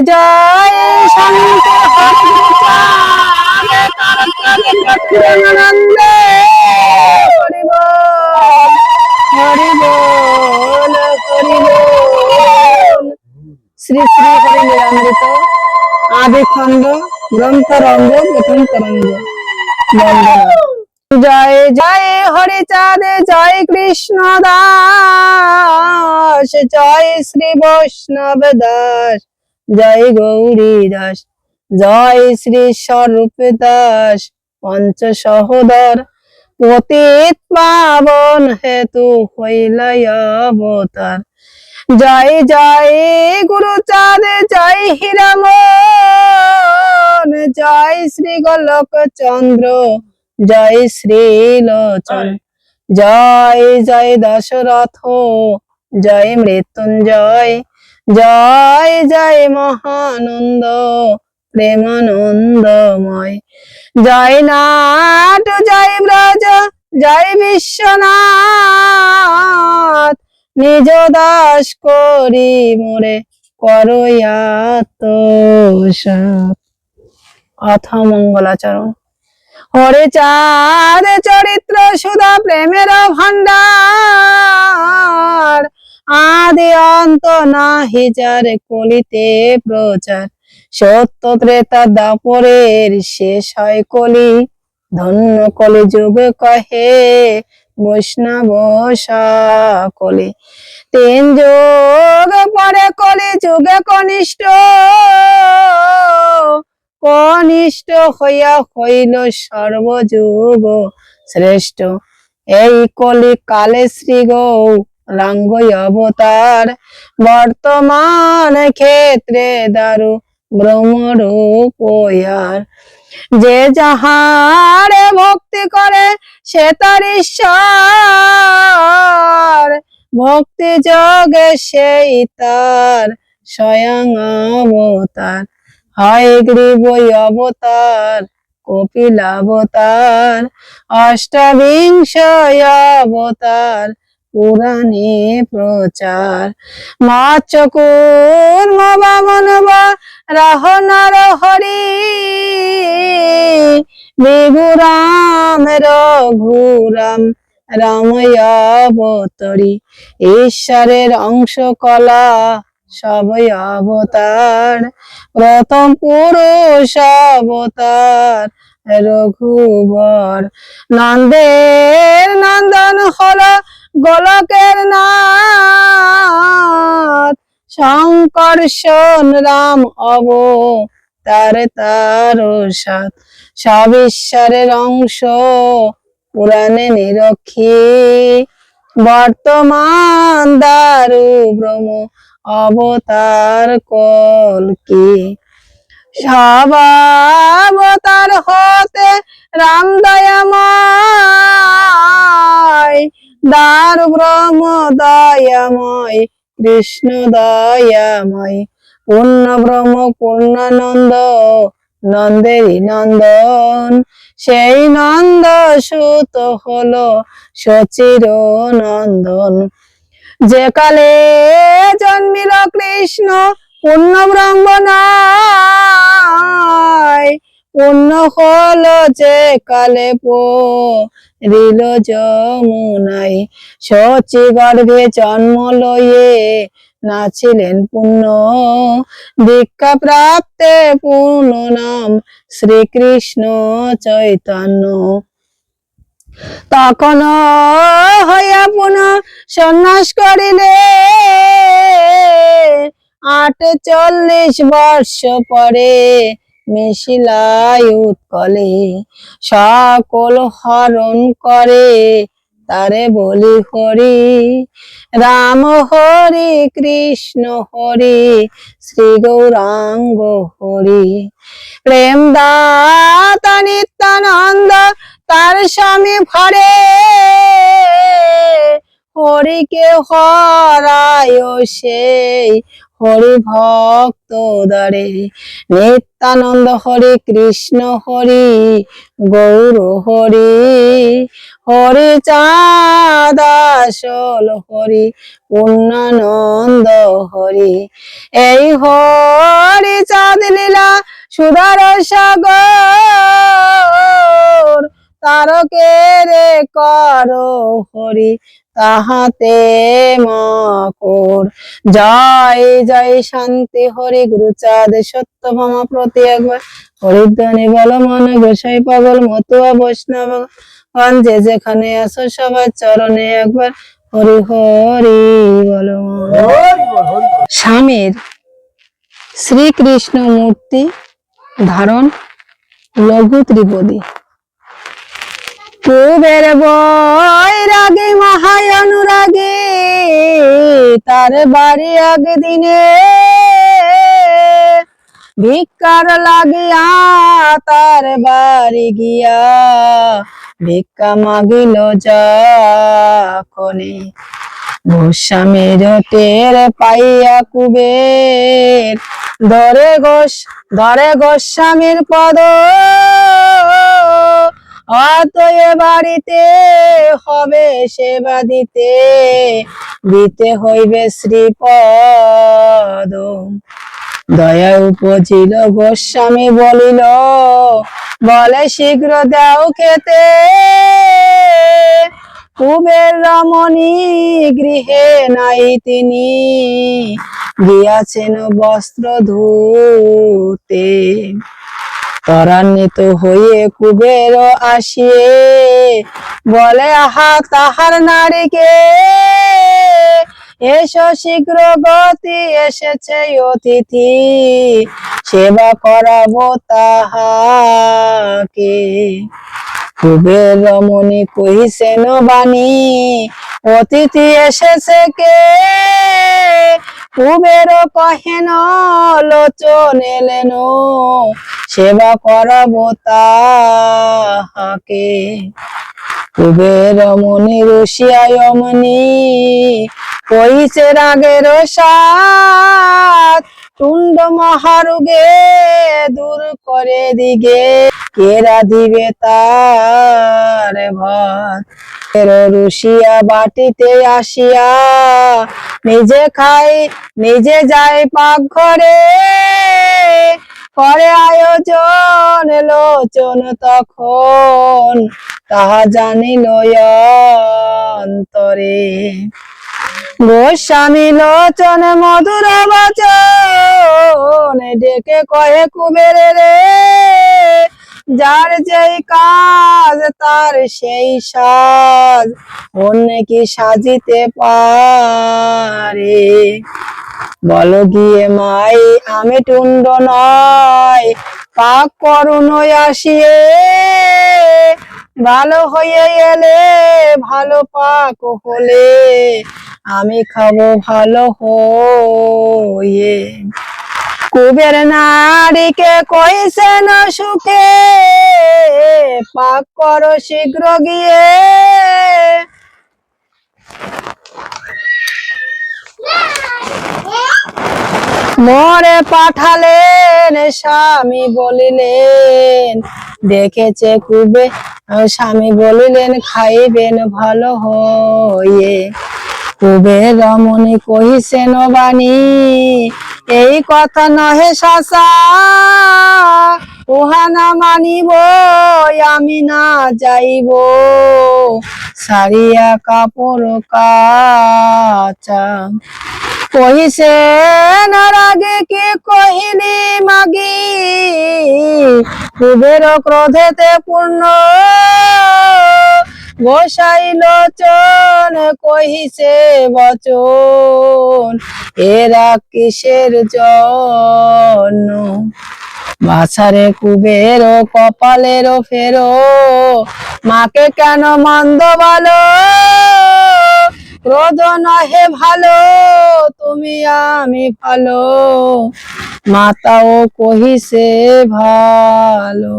বল শ্রী শ্রী হরি লীলামৃত আদি খণ্ড গ্রন্থ রঙ্গ প্রথম তরঙ্গ জয় জয় হরি চাঁদ জয় কৃষ্ণ দাস জয় শ্রী বৈষ্ণব দাস। জয় গৌরী দাস জয় শ্রী স্বরূপ দাস পঞ্চ সহোদর পতিত পাবন হেতু হইলাই অবতার। জয় জয় গুরু চাঁদ, জয় হীরামন। জয় শ্রী গোলক চন্দ্র জয় শ্রী লোচন। জয় জয় দশরথ, জয় মৃত্যুঞ্জয়। জয় জয় মহানন্দ, প্রেমানন্দময়। জয় নাট, জয় ব্রজ, জয় বিশ্বনাথ। নিজ দাস করি মোরে মঙ্গলাচরণ। হরে চাঁদ, চরিত্র, সুধা, প্রেমের ভান্ডার আদি অন্ত নাহি যার কলিতে প্রচার। সত্য ত্রেতা দাপরের শেষ হয় কলি। ধন্য কলি যুগ কহে, বৈষ্ণব কলি তিন যুগ পরে কলি যুগে কনিষ্ঠ। কনিষ্ঠ হইয়া হইল সর্বযুগ শ্রেষ্ঠ। এই কলি কালে শ্রী গৌ রাঙ্গ অবতার। বর্তমান ক্ষেত্রে দারু ব্রহ্মরূপ যে যাহারে ভক্তি করে, সে তার ঈশ্বর। ভক্তি যোগে সেই তার স্বয়ং অবতার। হয় গ্রীব অবতার, কপিল অবতার। অষ্টবিংশ অবতার পুরাণে প্রচার। মাচকুর বামন বা হরি। বিগুরাম, রঘুরাম, রাময়াবতরী। ঈশ্বরের অংশ কলা, সবই অবতার। প্রথম পুরুষ অবতার, রঘুবর। নন্দের নন্দন হল গোলকের নাথ শঙ্কর্ষণ রাম অব তার তার সব ঈশ্বরের অংশ পুরাণে নিরক্ষী। বর্তমান দারু ব্রহ্ম অবতার কলকি সবাবতার হতে রাম দয়াময় দার ব্রহ্ম দয়াময় কৃষ্ণ দয়াময় পূর্ণ ব্রহ্ম পূর্ণানন্দ, নন্দেরই নন্দন। সেই নন্দ সুত হলো সচির নন্দন যে কালে জন্মিল কৃষ্ণ পূর্ণ ব্রহ্ম নয় পূর্ণ হল যে কালে রিল যমুনাই সচি গর্ভে জন্ম লয়ে নাছিলেন পূর্ণ দীক্ষা প্রাপ্তে পূর্ণ নাম শ্রীকৃষ্ণ চৈতন্য। তখন হইয়া পুনঃ সন্ন্যাস করিলে। আট চল্লিশ বর্ষ পরে মিশিলাই উৎকলে, সকল হরণ করে। তারে বলি হরি, রাম হরি, কৃষ্ণ হরি, শ্রী গৌরাঙ্গ হরি। প্রেম দাতা নিত্যানন্দ, তার স্বামী ভরে। হরিকে হরায় সেই হরি ভক্ত দরে নিত্যানন্দ হরি কৃষ্ণ হরি, গৌর হরি হরি চাঁদাসল হরি, পূর্ণানন্দ হরি। এই হরি চাঁদ লীলা সুধার সাগর তারকে রে কর হরি তাহাতে মকর। জয় জয় শান্তি হরি গুরুচাঁদ সত্য ভামা প্রতি একবার। হরিধ্বনি বল মন গোসাই পাগল মতুয়া বৈষ্ণব। যে যেখানে আসো সবার চরণে একবার। হরি হরি বল। স্বামীর শ্রীকৃষ্ণ মূর্তি ধারণ লঘু ত্রিপদী। কুবের বৈরাগী মহায় অনুরাগী, তার বাড়ি আগে দিনে ভিক্ষার লাগিয়া তার বাড়ি গিয়া ভিক্ষা মাগিল যখনে গোস্বামীর টের পাইয়া কুবের। ধরে গোস, ধরে গোস্বামীর পদ। অতএ বাড়িতে হবে সেবা দিতে। দিতে হইবে শ্রীপদ। দয়া উপজিল গোস্বামী বলিল, বলে শীঘ্র দাও খেতে। কুবের রমণী গৃহে নাই তিনি। গিয়াছেন বস্ত্র ধুতে। ত্বরান্বিত হয়ে কুবের আসিয়ে বলে, আহা, তাহার নারীকে এসো শীঘ্র গতি এসেছে অতিথি, সেবা করাবো তাহাকে। রমণী কহিছেন বাণী অতিথি এসেছে কে? কুবের কহেন, লোচন এলেন, সেবা করাবো তাহাকে। কুবের রমণী রসিয়ায় অমনি কইছে রাগের সাত তুণ্ড মহারুগে দূর করে দিগে। কেরা দিবে তার ভাত রুশিয়া বাটিতে আসিয়া নিজে খাই, নিজে যায় পাক ঘরে করে আয়োজন লোচন তখন, তাহা জানিল অন্তরে। গোস্বামী লোচন মধুর বচন ডেকে কয়ে কুবের রে, যার যেই কাজ, তার সেই সাজ, অন্য কি সাজিতে পারে? বলো গিয়ে মাই, আমি টুন্ড নয় পাক করুন আসিয়ে, ভালো হয়ে এলে, ভালো পাক হলে। আমি খাব ভালো হয়ে। কুবের নারীকে কইছে না সুখে, পাক করো শীঘ্র গিয়ে। মরে পাঠালেন স্বামী বলিলেন, দেখেছে খুবে স্বামী বলিলেন, খাইবেন ভালো হয়ে। কুবে রমণী কহিছেন বাণী এই কথা নহে শাসা উহা না মানিব আমি না যাইব। সারিয়া কাপড় কাচা। কহিছে, নারাগে কি কহিলি মাগি? কুবের ক্রোধেতে পূর্ণ। গোসাই লোচন কহিছে বচন এরা কিসের জন্য? বাছারে কুবের কপালের ফেরো, মাকে কেন মন্দ বলো ক্রোধ নহে ভালো, তুমি আমি ভালো। মাতাও কহিছে, ভালো।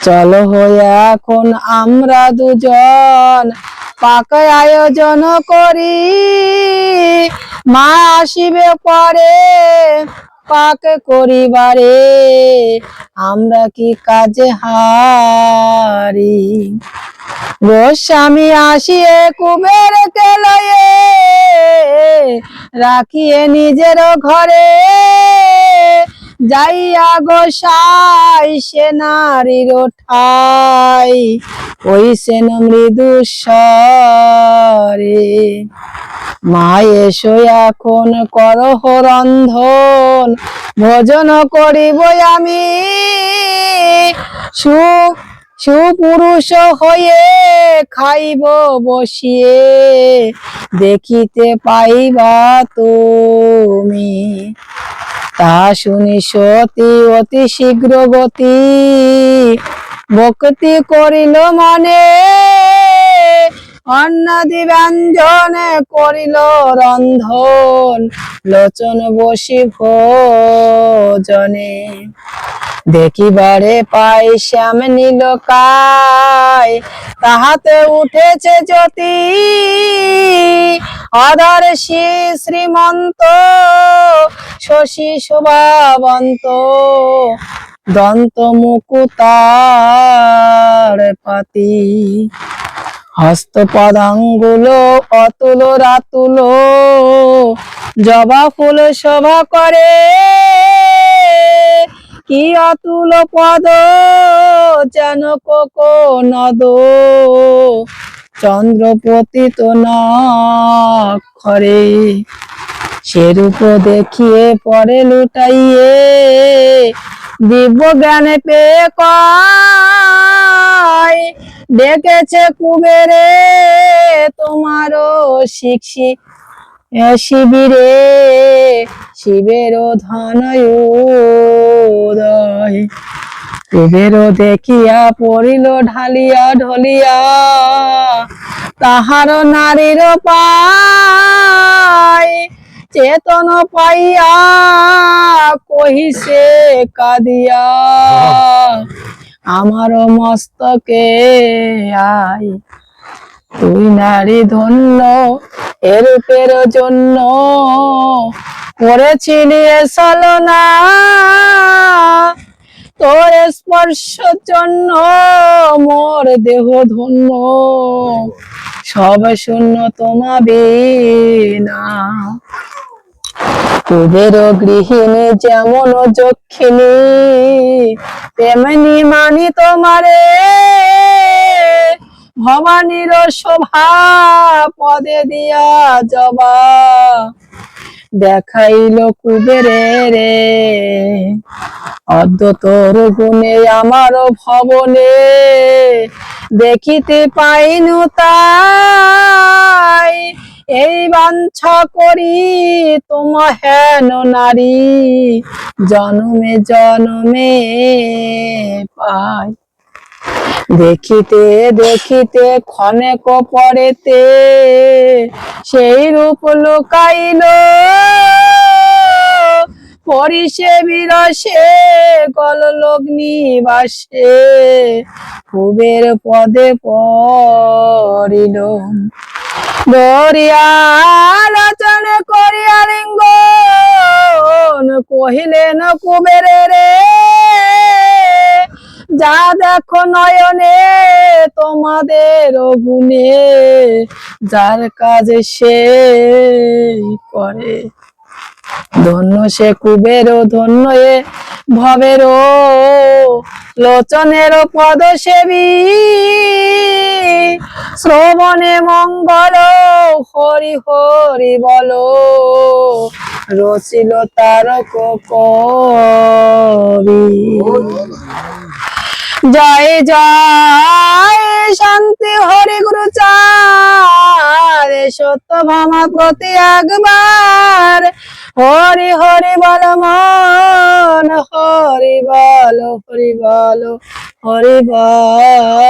চলো হয়ে এখন আমরা দুজন, পাকা আয়োজন করি। মা আসিবে পরে পাক করিবারে আমরা কি কাজে হারি? গোস্বামী আসিয়ে কুবের লয়ে রাখিয়ে নিজের ঘরে যাইয়া গোসাই সে নারীর ঠাই ওই সেন মৃদু সরে মা এসো এখন করহ রন্ধন, ভোজন করিব আমি। সু সুপুরুষ হয়ে খাইব বসিয়ে, দেখিতে পাইবা তুমি। তা শুনি সতী, অতি শীঘ্র গতি ভক্তি করিল মনে, অন্নাদি ব্যঞ্জন করিল রন্ধন, লোচন বসি ভোজনে। দেখিবারে পাই শ্যাম নীলকায় তাহাতে উঠেছে জ্যোতি। অধর শ্রী শ্রীমন্ত, শশী শোভাবন্ত। দন্ত মুকুতার পাতি। হস্ত পদাঙ্গুল অতুল রাতুল। জবা ফুল শোভা করে। কি অতুল পদ যেন কোকো নদ? চন্দ্রপতি তো নক্ষরে সেরূপ দেখিয়ে পরে লুটাইয়ে দিব্য জ্ঞানে পেয়ে ডেকেছে কুবেরে তোমারও এ শিবিরে শিবের ধন উদয় কুবের দেখিয়া পড়িল ঢালিয়া ঢলিয়া, তাহার নারীর পায় চেতন পাইয়া কহিছে কাদিয়া, আমার মস্তকে আই তুই নারী ধন্য এরূপের জন্য করেছিলি সলনা। তোর স্পর্শ জন্য মোর দেহ ধন্য। সব শূন্য তোমা বিনা কুবের গৃহিণী যেমন যক্ষিণী, তেমনি মানি তোমারে। ভবানীর শোভা পদে দিয়া জবা। দেখাইল কুবেরে রে। অদ্য তোর গুণে আমার ভবনে দেখিতে পাইনু তাই। এই বাঞ্ছা করি তোম হেন নারী, জনমে জনমে পাই। দেখিতে দেখিতে ক্ষণেক পরেতে সেই রূপ লুকাইল। পরিষে বিরসে গল লগ্নি বাসে কুবের পদে পড়িল। দরিয়া করিয়া লিঙ্গন, কহিলেন কুবেরে রে যা দেখো নয়নে তোমাদের গুণে, যার কাজ সে করে। ধন্য সে কুবের, ধন্য এ ভবের। লোচনের পদ সেবী শ্রবণে মঙ্গল, হরি হরি বলো। রচিল তারক কবি। জয় জয়, শান্তি, হরি গুরু চার। সত্য ভামা প্রতি একবার। হরি হরি বল মন, হরি বল হরি বল হরি বল।